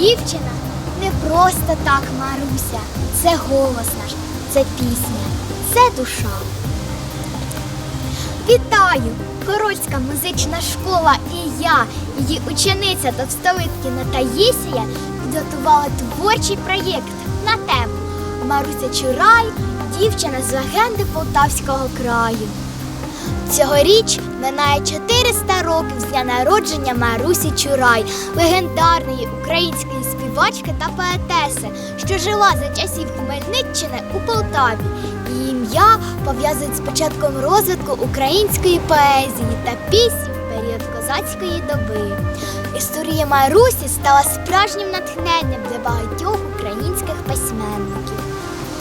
дівчина не просто так Маруся. Це голос наш, це пісня, це душа. Вітаю! Корольська музична школа і я, її учениця Товстолиткіна Таїсія, підготувала творчий проєкт на тему Маруся Чурай, дівчина з легенди Полтавського краю. Цьогоріч минає 400 років з дня народження Марусі Чурай, легендарної української співачки та поетеси, що жила за часів Хмельниччини у Полтаві. Її ім'я пов'язують з початком розвитку української поезії та пісні в період козацької доби. Історія Марусі стала справжнім натхненням для багатьох українських письменників.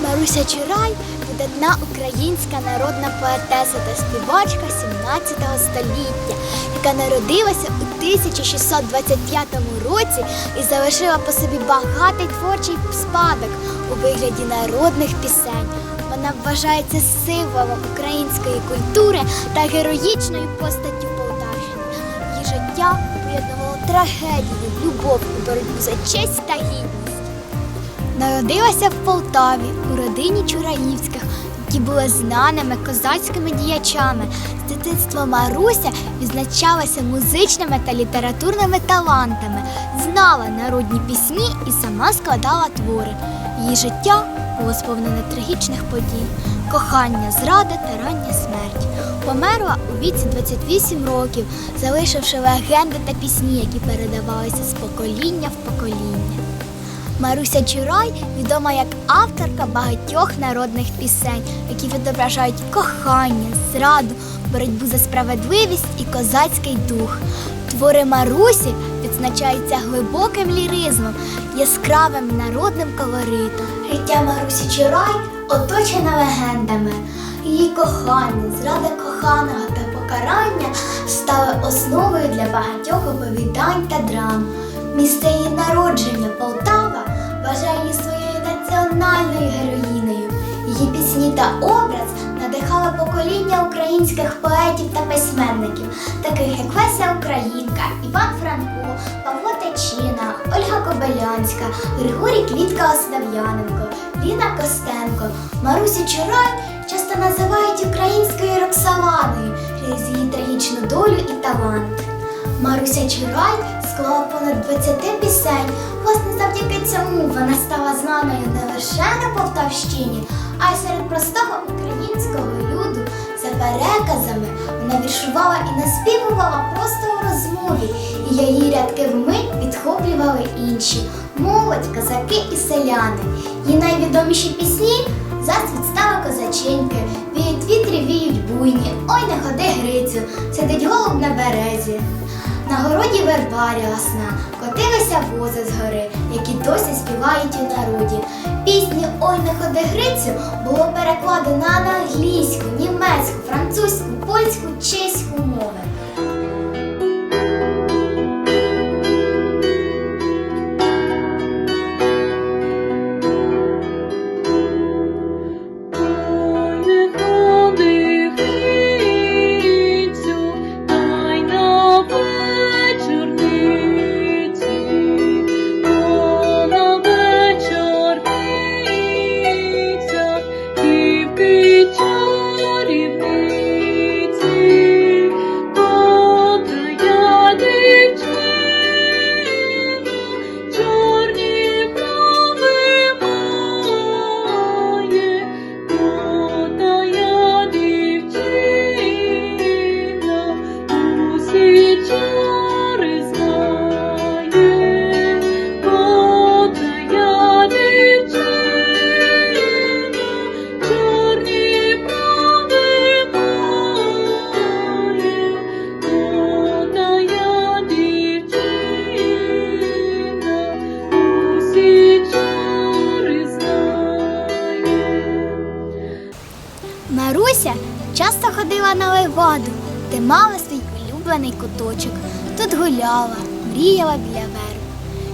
Маруся Чурай видатна українська народна поетеса та співачка 17 століття, яка народилася у 1625 році і залишила по собі багатий творчий спадок у вигляді народних пісень. Вона вважається символом української культури та героїчною постаттю Полтавщини. Її життя поєднувало трагедію, любов і боротьбу за честь та гідність. Народилася в Полтаві родині Чураївських, які були знаними козацькими діячами. З дитинства Маруся відзначалася музичними та літературними талантами, знала народні пісні і сама складала твори. Її життя було сповнене трагічних подій, кохання, зрада та рання смерть. Померла у віці 28 років, залишивши легенди та пісні, які передавалися з покоління в покоління. Маруся Чурай відома як авторка багатьох народних пісень, які відображають кохання, зраду, боротьбу за справедливість і козацький дух. Твори Марусі відзначаються глибоким ліризмом, яскравим народним колоритом. Життя Марусі Чурай оточене легендами. Її кохання, зрада коханого та покарання стали основою для багатьох оповідань та драм. Місце її народження Полтава та образ надихали покоління українських поетів та письменників, таких як Леся Українка, Іван Франко, Павло Течина, Ольга Кобилянська, Григорій Квітка Ослав'яненко, Ліна Костенко, Марусю Чурай часто називають українською Роксоланою через її трагічну долю і талант. Маруся Чурай склала понад 20 пісень. Власне, завдяки цьому вона стала знаною лише на Полтавщині, а й серед простого українського люду. За переказами вона віршувала і наспівувала просто у розмові, і її рядки вмить підхоплювали інші молодь, козаки і селяни. Її найвідоміші пісні Засвіт става козаченьки, віють вітрі, віють буйні, ой не ходи Грицю, сидить голуб на березі. На городі верба рясна, котилися вози з гори, які досі співають у народі. Пісні Ой не ходи Грицю було перекладено на англійську, німецьку, французьку, польську, чеську де свій улюблений куточок. Тут гуляла, мріяла біля верб.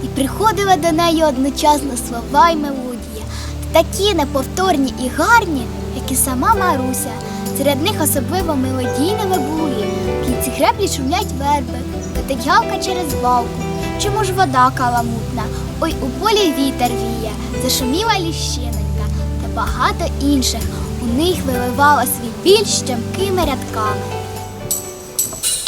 І приходила до неї одночасно слова й мелодія, такі неповторні і гарні, як і сама Маруся. Серед них особливо мелодійними були. Кінці греблі шумлять верби, летить галка через балку. Чому ж вода каламутна? Ой, у полі вітер віє, зашуміла ліщинонька та багато інших. У них виливала свій біль щемкими рядками.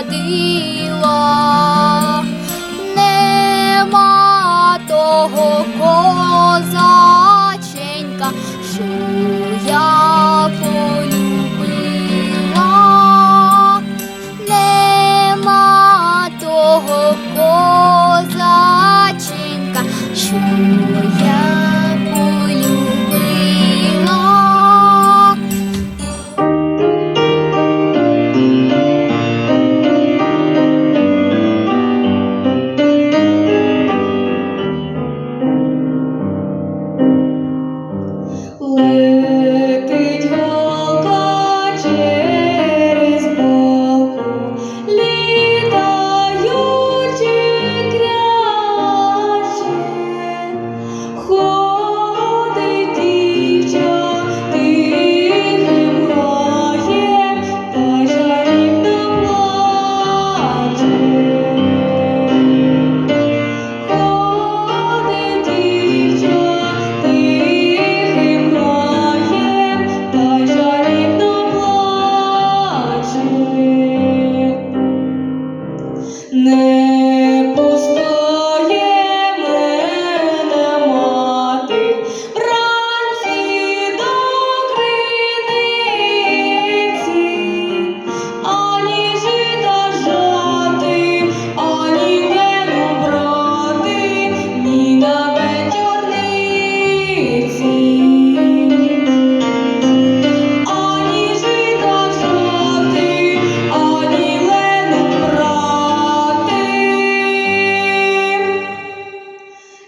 насадила. Нема того козаченька, що я полюбила. Нема того козаченька, що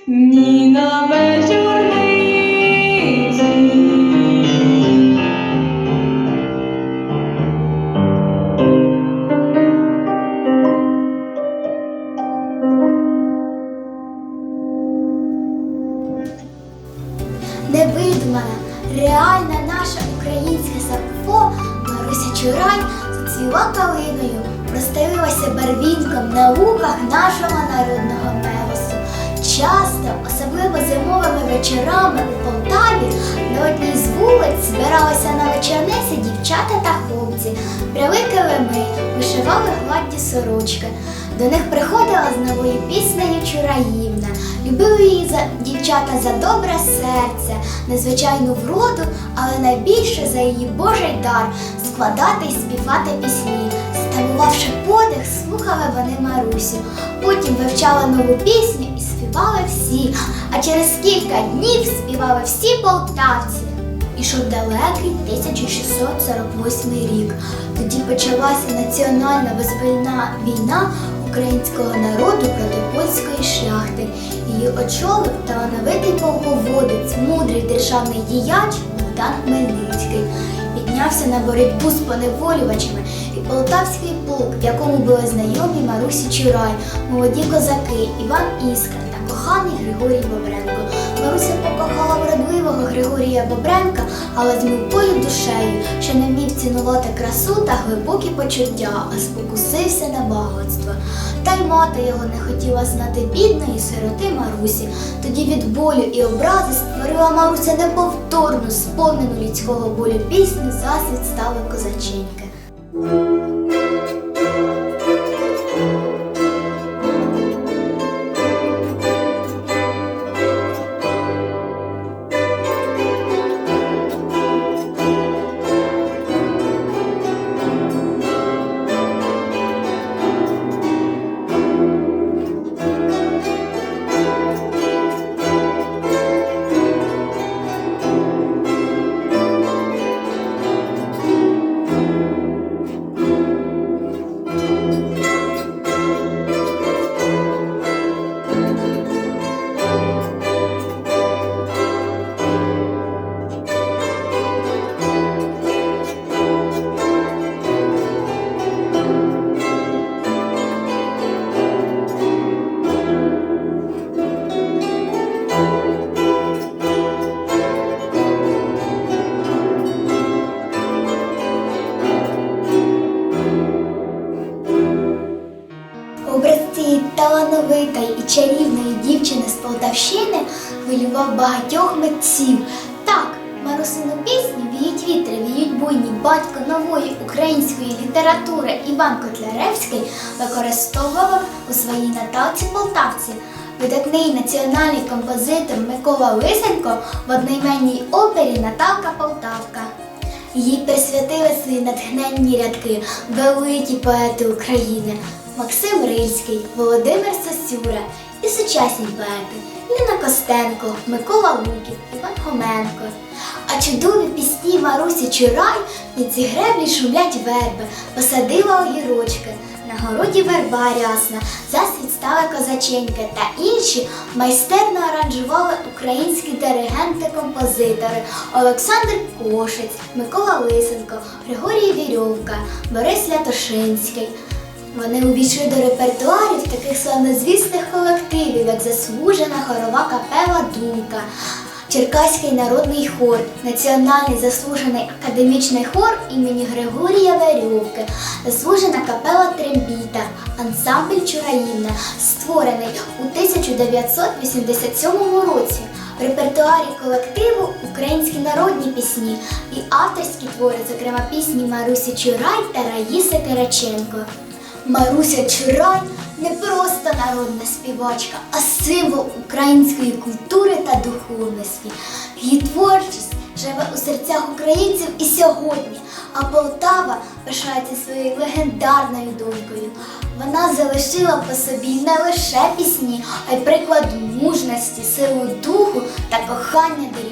ні на вечорниці. Часто, особливо зимовими вечорами у Полтаві, на одній з вулиць збиралися на вечорниці дівчата та хлопці, брали килими, вишивали гладді сорочки. До них приходила з новою піснею Чураївна. Любили її за дівчата за добре серце, незвичайну вроду, але найбільше за її Божий дар складати і співати пісні. Стамувавши подих, слухали вони Марусю. Потім вивчали нову пісню співали всі. А через кілька днів співали всі полтавці. Ішов далекий 1648 рік. Тоді почалася національна визвольна війна українського народу проти польської шляхти. Її очолив талановитий полководець, мудрий державний діяч Богдан Хмельницький. Піднявся на боротьбу з поневолювачами і полтавський полк, в якому були знайомі Марусі Чурай, молоді козаки Іван Іскра коханий Григорій Бобренко. Маруся покохала вродливого Григорія Бобренка, але з мілкою душею, що не вмів цінувати красу та глибокі почуття, а спокусився на багатство. Та й мати його не хотіла знати бідної сироти Марусі. Тоді від болю і образи створила Маруся неповторну, сповнену людського болю пісню засвіт стали козаченьки. Талановитої і чарівної дівчини з Полтавщини хвилював багатьох митців. Так, Марусину пісню «Віють вітри, віють буйні, батько нової української літератури Іван Котляревський використовував у своїй наталці Полтавці. Видатний національний композитор Микола Лисенко в одноіменній опері Наталка Полтавка. Їй присвятили свої натхненні рядки великі поети України Максим Рильський, Володимир Сосюра і сучасні поети Ліна Костенко, Микола Луків, Іван Хоменко. А чудові пісні Марусі Чурай під ці греблі шумлять верби, посадила огірочки. На городі верба рясна, засвіт стали козаченьки та інші майстерно аранжували українські диригенти-композитори Олександр Кошець, Микола Лисенко, Григорій Вірьовка, Борис Лятошинський. Вони увійшли до репертуарів таких славнозвісних колективів, як заслужена хорова капела Думка, Черкаський народний хор, Національний заслужений академічний хор імені Григорія Верьовки, заслужена капела Трембіта, ансамбль Чураївна, створений у 1987 році. В репертуарі колективу українські народні пісні і авторські твори, зокрема пісні Марусі Чурай та Раїси Кириченко. Маруся Чурай не просто народна співачка, а символ української культури та духовності. Її творчість живе у серцях українців і сьогодні, а Полтава пишається своєю легендарною думкою. Вона залишила по собі не лише пісні, а й приклад мужності, силу духу та кохання до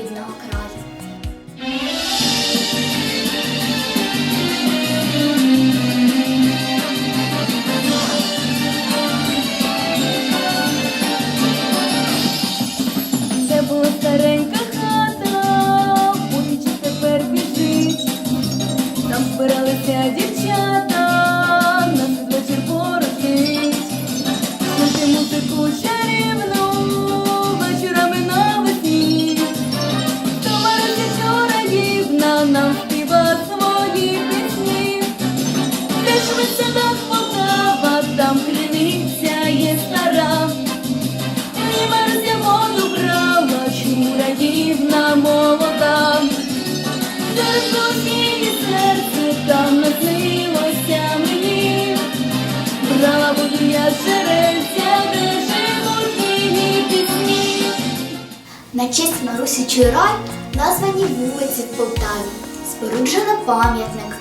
На честь Марусі Чурай названі вулиці в Полтаві, споруджено пам'ятник,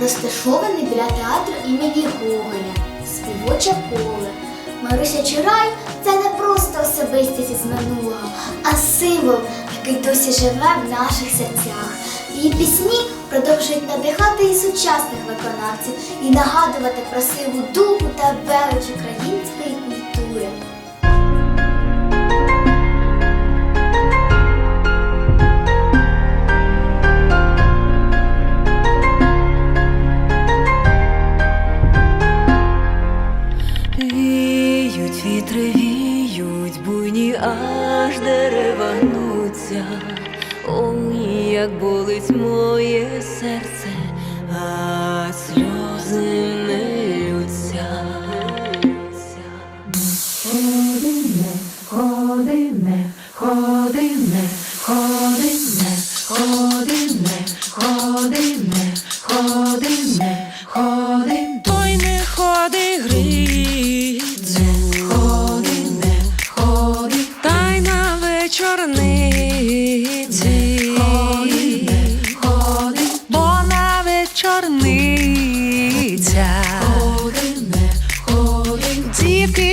розташований біля театру імені Гоголя, співоче поле. Маруся Чурай це не просто особистість із минулого, а символ, який досі живе в наших серцях. Її пісні продовжують надихати і сучасних виконавців і нагадувати про силу духу та велич української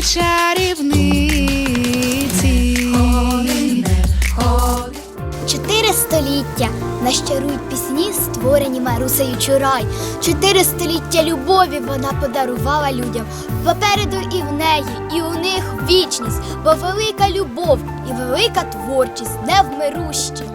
чарівниці. Чотири століття нас чарують пісні, створені Марусею Чурай. Чотири століття любові вона подарувала людям. Попереду і в неї, і у них вічність, бо велика любов і велика творчість невмирущі.